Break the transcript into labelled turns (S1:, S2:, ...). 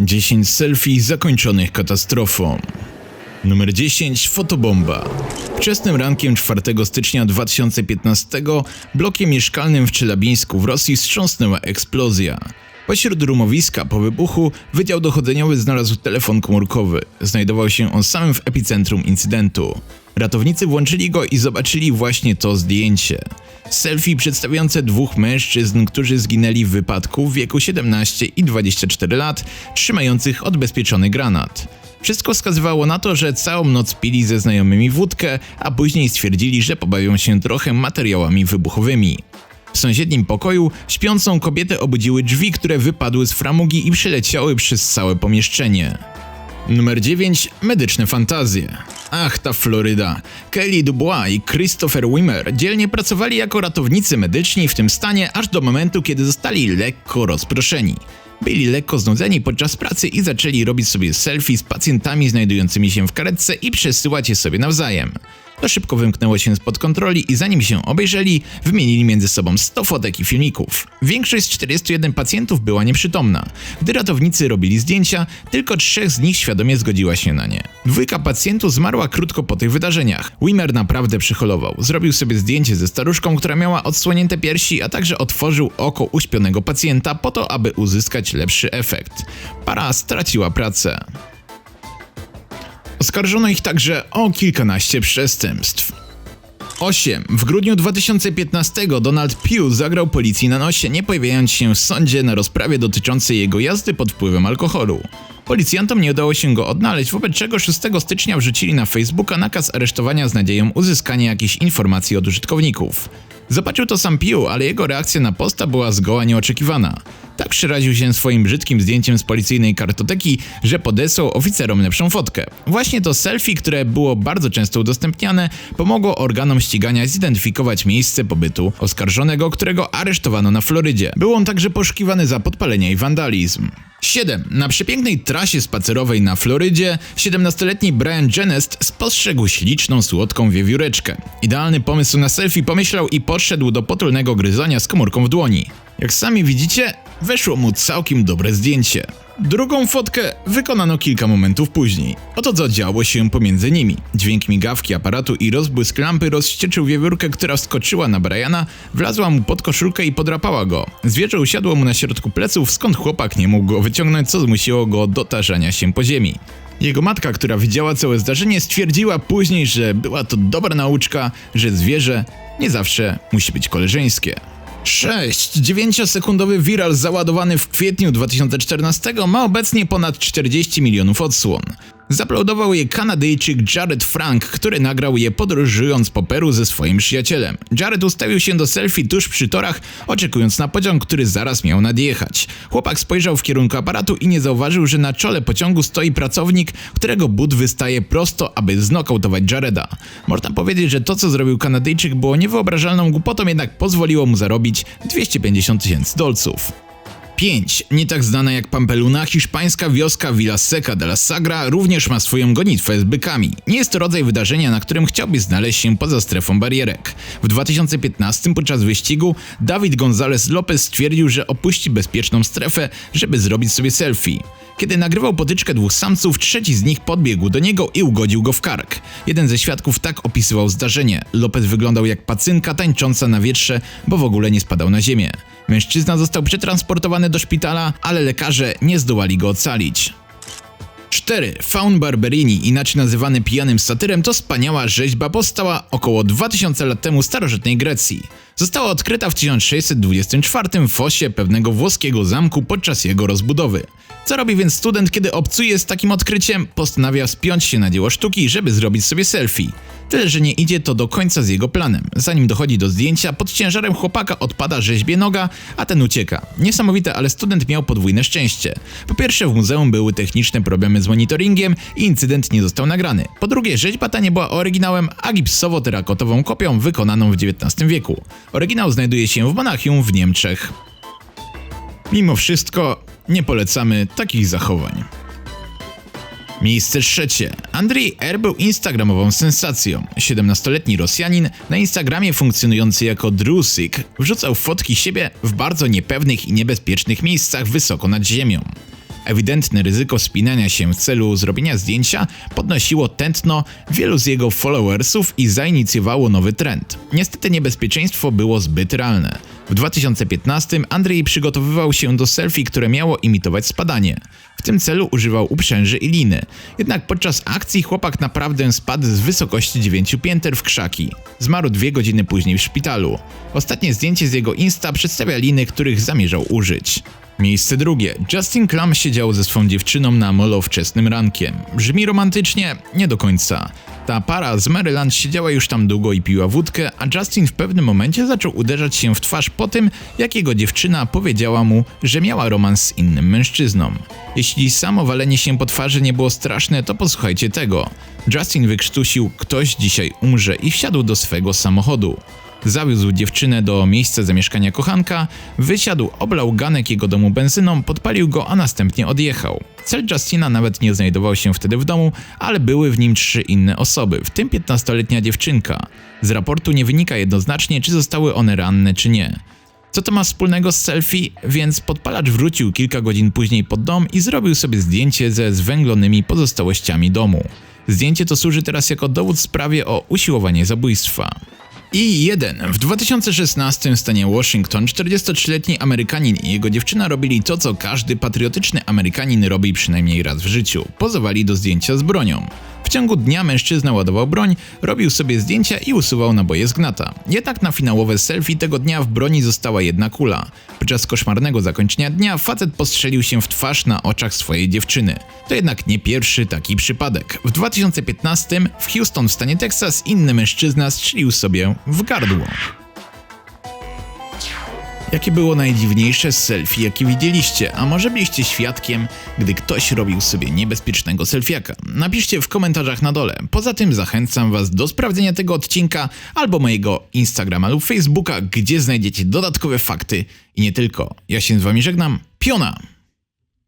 S1: 10 selfie zakończonych katastrofą. Numer 10 fotobomba. Wczesnym rankiem 4 stycznia 2015 blokiem mieszkalnym w Czelabińsku w Rosji wstrząsnęła eksplozja. Pośród rumowiska po wybuchu Wydział Dochodzeniowy znalazł telefon komórkowy. Znajdował się on samym w epicentrum incydentu. Ratownicy włączyli go i zobaczyli właśnie to zdjęcie. Selfie przedstawiające dwóch mężczyzn, którzy zginęli w wypadku w wieku 17 i 24 lat, trzymających odbezpieczony granat. Wszystko wskazywało na to, że całą noc pili ze znajomymi wódkę, a później stwierdzili, że pobawią się trochę materiałami wybuchowymi. W sąsiednim pokoju śpiącą kobietę obudziły drzwi, które wypadły z framugi i przeleciały przez całe pomieszczenie. Numer 9. Medyczne fantazje. Ach, ta Floryda. Kelly Dubois i Christopher Wimmer dzielnie pracowali jako ratownicy medyczni w tym stanie aż do momentu, kiedy zostali lekko rozproszeni. Byli lekko znudzeni podczas pracy i zaczęli robić sobie selfie z pacjentami znajdującymi się w karetce i przesyłać je sobie nawzajem. To szybko wymknęło się spod kontroli i zanim się obejrzeli, wymienili między sobą 100 fotek i filmików. Większość z 41 pacjentów była nieprzytomna. Gdy ratownicy robili zdjęcia, tylko trzech z nich świadomie zgodziła się na nie. Dwójka pacjentów zmarła krótko po tych wydarzeniach. Wimmer naprawdę przyholował. Zrobił sobie zdjęcie ze staruszką, która miała odsłonięte piersi, a także otworzył oko uśpionego pacjenta po to, aby uzyskać lepszy efekt. Para straciła pracę. Oskarżono ich także o kilkanaście przestępstw. 8. W grudniu 2015 Donald Pugh zagrał policji na nosie, nie pojawiając się w sądzie na rozprawie dotyczącej jego jazdy pod wpływem alkoholu. Policjantom nie udało się go odnaleźć, wobec czego 6 stycznia wrzucili na Facebooka nakaz aresztowania z nadzieją uzyskania jakichś informacji od użytkowników. Zobaczył to sam Pugh, ale jego reakcja na posta była zgoła nieoczekiwana. Tak przeraził się swoim brzydkim zdjęciem z policyjnej kartoteki, że podesłał oficerom lepszą fotkę. Właśnie to selfie, które było bardzo często udostępniane, pomogło organom ścigania zidentyfikować miejsce pobytu oskarżonego, którego aresztowano na Florydzie. Był on także poszukiwany za podpalenie i wandalizm. 7. Na przepięknej trasie spacerowej na Florydzie 17-letni Brian Genest spostrzegł śliczną, słodką wiewióreczkę. Idealny pomysł na selfie pomyślał i podszedł do potulnego gryzonia z komórką w dłoni. Jak sami widzicie, weszło mu całkiem dobre zdjęcie. Drugą fotkę wykonano kilka momentów później. Oto co działo się pomiędzy nimi. Dźwięk migawki aparatu i rozbłysk lampy rozścieczył wiewiórkę, która wskoczyła na Briana, wlazła mu pod koszulkę i podrapała go. Zwierzę usiadło mu na środku pleców, skąd chłopak nie mógł go wyciągnąć, co zmusiło go do tarzania się po ziemi. Jego matka, która widziała całe zdarzenie, stwierdziła później, że była to dobra nauczka, że zwierzę nie zawsze musi być koleżeńskie. 6. 9-sekundowy viral załadowany w kwietniu 2014 ma obecnie ponad 40 milionów odsłon. Zaploadował je Kanadyjczyk Jared Frank, który nagrał je podróżując po Peru ze swoim przyjacielem. Jared ustawił się do selfie tuż przy torach, oczekując na pociąg, który zaraz miał nadjechać. Chłopak spojrzał w kierunku aparatu i nie zauważył, że na czole pociągu stoi pracownik, którego but wystaje prosto, aby znokautować Jareda. Można powiedzieć, że to co zrobił Kanadyjczyk było niewyobrażalną głupotą, jednak pozwoliło mu zarobić 250 tysięcy dolców. 5. Nie tak znana jak Pampeluna, hiszpańska wioska Villa Seca de la Sagra również ma swoją gonitwę z bykami. Nie jest to rodzaj wydarzenia, na którym chciałby znaleźć się poza strefą barierek. W 2015 podczas wyścigu Dawid González Lopez stwierdził, że opuści bezpieczną strefę, żeby zrobić sobie selfie. Kiedy nagrywał potyczkę dwóch samców, trzeci z nich podbiegł do niego i ugodził go w kark. Jeden ze świadków tak opisywał zdarzenie. Lopez wyglądał jak pacynka tańcząca na wietrze, bo w ogóle nie spadał na ziemię. Mężczyzna został przetransportowany do szpitala, ale lekarze nie zdołali go ocalić. 4. Faun Barberini, inaczej nazywany pijanym satyrem, to wspaniała rzeźba powstała około 2000 lat temu w starożytnej Grecji. Została odkryta w 1624 w fosie pewnego włoskiego zamku podczas jego rozbudowy. Co robi więc student, kiedy obcuje z takim odkryciem? Postanawia spiąć się na dzieło sztuki, żeby zrobić sobie selfie. Tyle, że nie idzie to do końca z jego planem. Zanim dochodzi do zdjęcia, pod ciężarem chłopaka odpada rzeźbie noga, a ten ucieka. Niesamowite, ale student miał podwójne szczęście. Po pierwsze, w muzeum były techniczne problemy z monitoringiem i incydent nie został nagrany. Po drugie, rzeźba ta nie była oryginałem, a gipsowo-terakotową kopią wykonaną w XIX wieku. Oryginał znajduje się w Monachium w Niemczech. Mimo wszystko, nie polecamy takich zachowań. Miejsce trzecie. Andrzej R. był instagramową sensacją. 17-letni Rosjanin, na Instagramie funkcjonujący jako Drusik, wrzucał fotki siebie w bardzo niepewnych i niebezpiecznych miejscach wysoko nad ziemią. Ewidentne ryzyko spinania się w celu zrobienia zdjęcia podnosiło tętno wielu z jego followersów i zainicjowało nowy trend. Niestety niebezpieczeństwo było zbyt realne. W 2015 Andrzej przygotowywał się do selfie, które miało imitować spadanie. Tym celu używał uprzęży i liny. Jednak podczas akcji chłopak naprawdę spadł z wysokości 9 pięter w krzaki. Zmarł dwie godziny później w szpitalu. Ostatnie zdjęcie z jego Insta przedstawia liny, których zamierzał użyć. Miejsce drugie. Justin Clam siedział ze swą dziewczyną na molo wczesnym rankiem. Brzmi romantycznie? Nie do końca. Ta para z Maryland siedziała już tam długo i piła wódkę, a Justin w pewnym momencie zaczął uderzać się w twarz po tym, jak jego dziewczyna powiedziała mu, że miała romans z innym mężczyzną. Jeśli samo walenie się po twarzy nie było straszne, to posłuchajcie tego. Justin wykrztusił, ktoś dzisiaj umrze i wsiadł do swego samochodu. Zawiózł dziewczynę do miejsca zamieszkania kochanka, wysiadł, oblał ganek jego domu benzyną, podpalił go, a następnie odjechał. Cel Justina nawet nie znajdował się wtedy w domu, ale były w nim trzy inne osoby, w tym 15-letnia dziewczynka. Z raportu nie wynika jednoznacznie, czy zostały one ranne, czy nie. Co to ma wspólnego z selfie? Więc podpalacz wrócił kilka godzin później pod dom i zrobił sobie zdjęcie ze zwęglonymi pozostałościami domu. Zdjęcie to służy teraz jako dowód w sprawie o usiłowanie zabójstwa. I jeden. W 2016 w stanie Washington 43-letni Amerykanin i jego dziewczyna robili to, co każdy patriotyczny Amerykanin robi przynajmniej raz w życiu. Pozowali do zdjęcia z bronią. W ciągu dnia mężczyzna ładował broń, robił sobie zdjęcia i usuwał naboje z gnata. Jednak na finałowe selfie tego dnia w broni została jedna kula. Podczas koszmarnego zakończenia dnia facet postrzelił się w twarz na oczach swojej dziewczyny. To jednak nie pierwszy taki przypadek. W 2015 w Houston w stanie Texas inny mężczyzna strzelił sobie w gardło. Jakie było najdziwniejsze selfie, jakie widzieliście? A może byliście świadkiem, gdy ktoś robił sobie niebezpiecznego selfiaka? Napiszcie w komentarzach na dole. Poza tym zachęcam Was do sprawdzenia tego odcinka albo mojego Instagrama lub Facebooka, gdzie znajdziecie dodatkowe fakty i nie tylko. Ja się z Wami żegnam. Piona!